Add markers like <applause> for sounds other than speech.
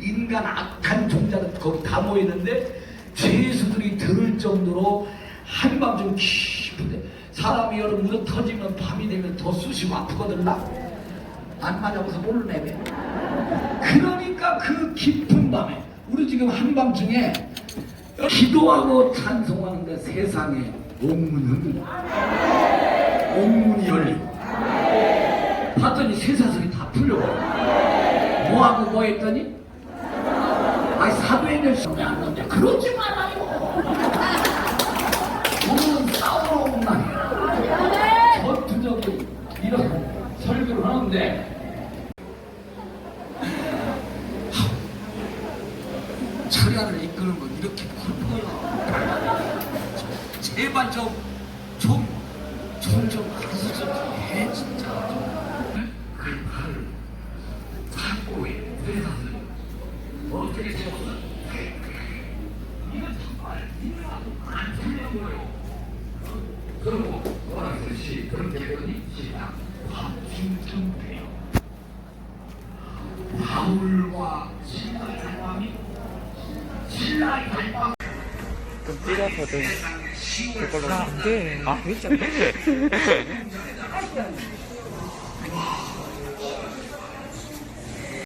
인간 악한 종자는 거기 다 모이는데 죄수들이 들을 정도로 한밤중 깊은데 사람이 여름 무릎 터지면 밤이 되면 더 쑤시고 아프거든 나안 맞아봐서 모르네 그러니까 그 깊은 밤에 우리 지금 한밤중에 기도하고 찬송하는데 세상에 옥문은 옥문이 열리고. 봤더니 새 사슬이 다 풀려버려. 뭐하고 뭐 했더니 아니 사도행전 안 넣는데 그러지 말아요 오늘은 싸우러 온 날이야 전투적인 이런 설교를 하는데 철야를 이끄는 건 이렇게 굵어요. 제발 좀, 좀, 좀, 좀좀 해, 진짜. 좀. 그 말을 참고 해. 회사는 어떻게 거예요. 그리고 뭐라듯이 그렇게 했더니 시작. 밤중천돼요. 바울과 신라의 갈망이 신라의 갈망 좀 찍어서든 그걸로 안돼 아, 왜 <laughs>